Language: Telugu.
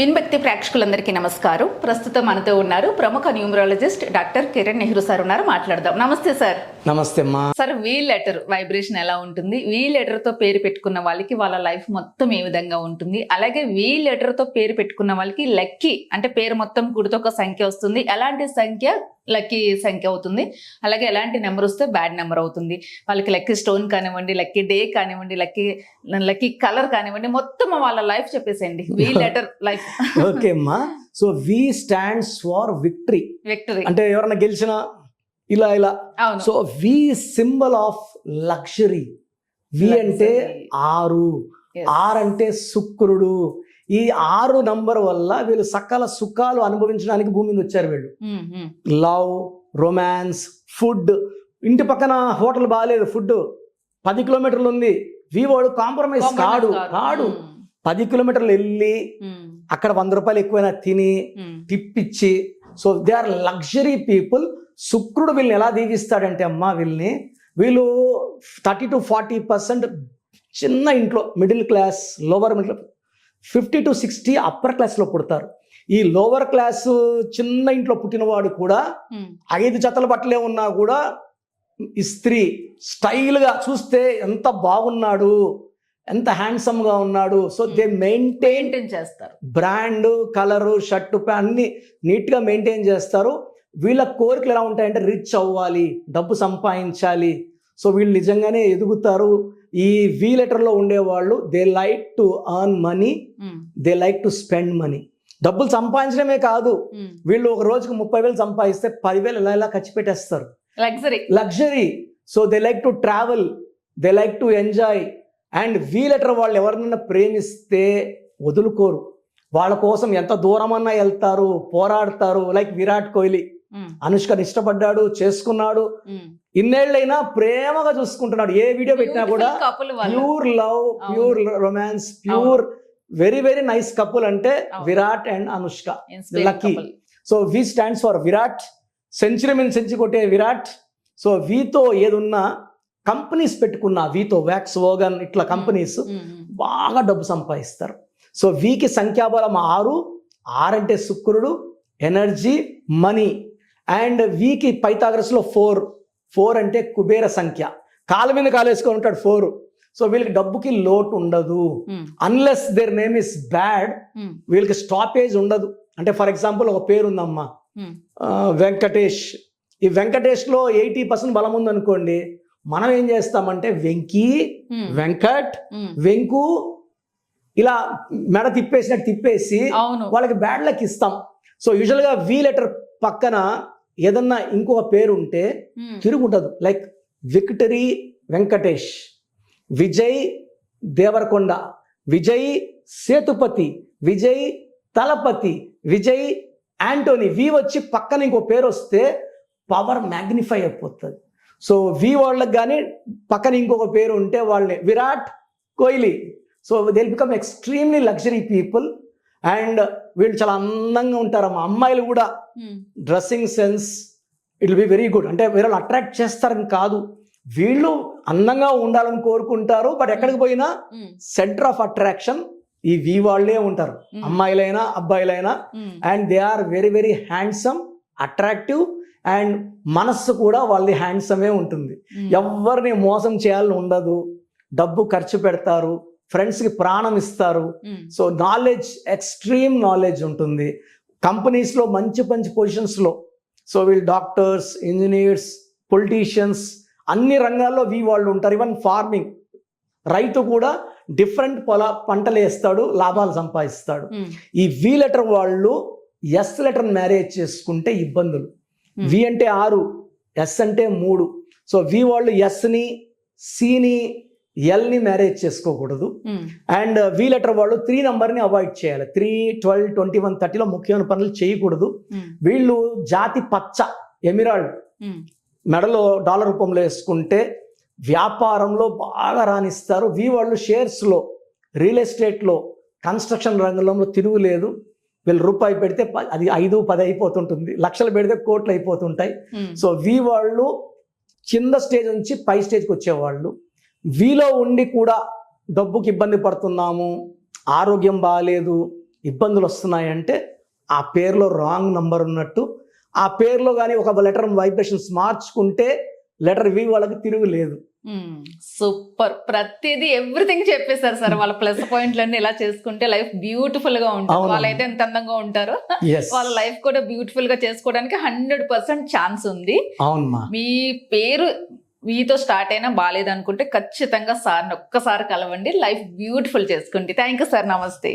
విన్భక్తి ప్రేక్షకులందరికీ నమస్కారం. ప్రస్తుతం మనతో ఉన్నారు ప్రముఖ numerologist doctor Kiran Nehru sir ఉన్నారు. మాట్లాడదాం. నమస్తే సార్. నమస్తే అమ్మా. సార్ వీ లెటర్ వైబ్రేషన్ ఎలా ఉంటుంది? వీ లెటర్తో పేరు పెట్టుకున్న వాళ్ళకి వాళ్ళ లైఫ్ మొత్తం ఏ విధంగా ఉంటుంది? అలాగే వీ లెటర్తో పేరు పెట్టుకున్న వాళ్ళకి లక్కీ అంటే పేరు మొత్తం గుడితో ఒక సంఖ్య వస్తుంది. ఎలాంటి సంఖ్య? లక్కీ సంఖ్య అవుతుంది. అలాగే ఎలాంటి నెంబర్ వస్తే బ్యాడ్ నెంబర్ అవుతుంది. వాళ్ళకి లక్కీ స్టోన్ కానివ్వండి లక్కీ డే కానివ్వండి లక్కీ లక్కీ కలర్ కానివ్వండి మొత్తం వాళ్ళ లైఫ్ చెప్పేసేయండి. V letter life. ఓకే అమ్మా so V stands for victory. Victory. అంటే ఎవరైనా గెలిచినా ఇలా ఇలా. So V symbol of luxury. V అంటే. ఆరు. ఆరు అంటే శుక్రుడు. ఈ ఆరు నంబర్ వల్ల వీళ్ళు సకల సుఖాలు అనుభవించడానికి భూమి మీద వచ్చారు వీళ్ళు. లవ్ రొమాన్స్ ఫుడ్ ఇంటి పక్కన హోటల్ బాగాలేదు ఫుడ్ పది కిలోమీటర్లు ఉంది. వీవాడు కాంప్రమైజ్ కాడు కాడు. పది కిలోమీటర్లు వెళ్ళి అక్కడ వంద రూపాయలు ఎక్కువైనా తిని ఉమ్. టిప్ ఇచ్చి so they are luxury people. శుక్రుడు వీళ్ళని ఎలా దీవిస్తాడంటే అమ్మా వీళ్ళని వీళ్ళు థర్టీ టు ఫార్టీ పర్సెంట్ చిన్న ఇంట్లో middle class lower middle fifty to sixty upper క్లాస్లో పుడతారు. ఈ లోవర్ క్లాస్ చిన్న ఇంట్లో పుట్టినవాడు కూడా. ఐదు జతల బట్టలే ఉన్నా కూడా ఇస్త్రీ స్టైల్గా చూస్తే ఎంత బాగున్నాడు ఎంత హ్యాండ్సమ్గా ఉన్నాడు. సో దే మెయింటైన్ చేస్తారు. బ్రాండ్ కలరు షర్టు అన్ని నీట్గా మెయింటైన్ చేస్తారు. వీళ్ళ కోరికలు ఎలా ఉంటాయంటే రిచ్ అవ్వాలి డబ్బు సంపాదించాలి. సో వీళ్ళు నిజంగానే ఎదుగుతారు. ఈ వీ లెటర్లో ఉండేవాళ్ళు they like to earn money they like to spend money డబ్బులు సంపాదించడమే కాదు. ఉమ్. వీళ్ళు ఒక రోజుకి ముప్పై వేలు సంపాదిస్తే పదివేలు ఇలా ఇలా ఖర్చు పెట్టేస్తారు? Luxury luxury so they like to travel they like to enjoy and V letter వాళ్ళు ఎవరినైనా ప్రేమిస్తే వదులుకోరు. వాళ్ళ కోసం ఎంత దూరమన్నా వెళ్తారు పోరాడతారు లైక్ విరాట్ కోహ్లీ. అనుష్కని ఇష్టపడ్డాడు చేసుకున్నాడు. ఇన్నేళ్ళైనా ప్రేమగా చూసుకుంటున్నాడు. ఏ వీడియో పెట్టినా కూడా. Pure love pure romance pure very very nice couple అంటే. Virat and Anushka. Couple. So V stands for Virat century మీద సెంచరీ కొట్టే విరాట్ సో వీతో ఏదున్నా కంపెనీస్ పెట్టుకున్న వీతో వ్యాక్స్ ఓగన్ ఇట్లా కంపెనీస్. బాగా డబ్బు సంపాదిస్తారు. సో వీకి సంఖ్యాబలం ఆరు ఆరంటే శుక్రుడు ఎనర్జీ మనీ అండ్ వీకి పైతాగ్రస్లో ఫోర్ ఫోర్ అంటే కుబేర సంఖ్య. కాళ్ళ మీద కాలేసుకొని ఉంటాడు ఫోర్ సో వీళ్ళకి డబ్బుకి లోటు ఉండదు. Unless their name is bad వీళ్ళకి స్టాపేజ్ ఉండదు. అంటే ఫర్ ఎగ్జాంపుల్ ఒక పేరు ఉందమ్మా. ఆ, వెంకటేష్. ఈ వెంకటేష్లో ఎయిటీ పర్సెంట్ బలం ఉందనుకోండి మనం ఏం చేస్తామంటే వెంకీ ఉమ్, వెంకట్ ఉమ్. వెంకు ఇలా మెడ తిప్పేసినట్టు తిప్పేసి వాళ్ళకి బ్యాడ్ లక్ ఇస్తాం. సో యూజువల్గా వి లెటర్ పక్కన ఏదన్నా ఇంకొక పేరు ఉంటే um, తిరుగుంటదు like victory Venkatesh Vijay Devarakonda Vijay Sethupathi Vijay Thalapathy Vijay Antony V వచ్చి పక్కన ఇంకో పేరు వస్తే పవర్ మ్యాగ్నిఫై అయిపోతుంది. సో వి వాళ్ళకి కానీ పక్కన ఇంకొక పేరు ఉంటే వాళ్ళని Virat Kohli so they become extremely luxury people and వీళ్ళు చాలా అందంగా ఉంటారు. మా అమ్మాయిలు కూడా ఉమ్, dressing sense it be very good. అంటే వీళ్ళు అట్రాక్ట్ చేస్తారని కాదు. వీళ్ళు అందంగా ఉండాలని కోరుకుంటారు. బట్ ఎక్కడికి పోయినా ఉమ్, సెంటర్ ఆఫ్ అట్రాక్షన్ ఈ వి వాళ్ళే ఉంటారు. అమ్మాయిలైనా అబ్బాయిలైనా. And they are very very handsome attractive and మనస్సు కూడా వాళ్ళది హ్యాండ్సమే ఉంటుంది. ఎవరిని మోసం చేయాలని ఉండదు. డబ్బు ఖర్చు పెడతారు. ఫ్రెండ్స్కి ప్రాణం ఇస్తారు. సో నాలెడ్జ్ ఎక్స్ట్రీమ్ నాలెడ్జ్ ఉంటుంది. కంపెనీస్లో మంచి మంచి పొజిషన్స్లో. సో వీళ్ళు డాక్టర్స్ ఇంజనీర్స్ పొలిటీషియన్స్ అన్ని రంగాల్లో వీ వాళ్ళు ఉంటారు. ఈవెన్ ఫార్మింగ్ రైతు కూడా డిఫరెంట్ పొల పంటలు వేస్తాడు లాభాలు సంపాదిస్తాడు. ఈ వి లెటర్ వాళ్ళు ఎస్ లెటర్ మ్యారేజ్ చేసుకుంటే ఇబ్బందులు. వి అంటే ఆరు ఎస్ అంటే మూడు. సో వి వాళ్ళు ఎస్ని సిని ఎల్ని మ్యారేజ్ చేసుకోకూడదు. అండ్ వి లెటర్ వాళ్ళు త్రీ నంబర్ని అవాయిడ్ చేయాలి. త్రీ ట్వెల్వ్ ట్వంటీ వన్ థర్టీలో ముఖ్యమైన పనులు చేయకూడదు. ఉమ్, వీళ్ళు జాతి పచ్చ ఎమిరాల్డ్ ఉమ్, మెడలో డాలర్ రూపంలో వేసుకుంటే వ్యాపారంలో బాగా రాణిస్తారు. వి వాళ్ళు షేర్స్లో రియల్ ఎస్టేట్లో కన్స్ట్రక్షన్ రంగంలో తిరుగులేదు. వీళ్ళు రూపాయి పెడితే అది ఐదు పది అయిపోతుంటుంది. లక్షలు పెడితే కోట్లు అయిపోతుంటాయి. సో వి వాళ్ళు కింద స్టేజ్ నుంచి పై స్టేజ్కి వచ్చేవాళ్ళు. వీలో ఉండి కూడా డబ్బుకి ఇబ్బంది పడుతున్నాము ఆరోగ్యం బాగాలేదు ఇబ్బందులు వస్తున్నాయంటే ఆ పేరులో రాంగ్ నంబర్ ఉన్నట్టు ఆ పేరులో కానీ ఒక లెటర్ వైబ్రేషన్స్ మార్చుకుంటే లెటర్ వి వాళ్ళకి తిరుగులేదు సూపర్. ప్రతిదీ ఎవ్రీథింగ్ చెప్పేశారు సార్. వాళ్ళ ప్లస్ పాయింట్లన్నీ ఇలా చేసుకుంటే లైఫ్ బ్యూటిఫుల్గా ఉంటుంది. వాళ్ళైతే ఎంత అందంగా ఉంటారో వాళ్ళ లైఫ్ కూడా బ్యూటిఫుల్గా చేసుకోవడానికి హండ్రెడ్ పర్సెంట్ ఛాన్స్ ఉంది. మీ పేరు వీతో స్టార్ట్ అయినా బాగాలేదనుకుంటే ఖచ్చితంగా సార్ని ఒక్కసారి కలవండి. లైఫ్ బ్యూటిఫుల్ చేసుకోండి థ్యాంక్ యూ సార్. నమస్తే.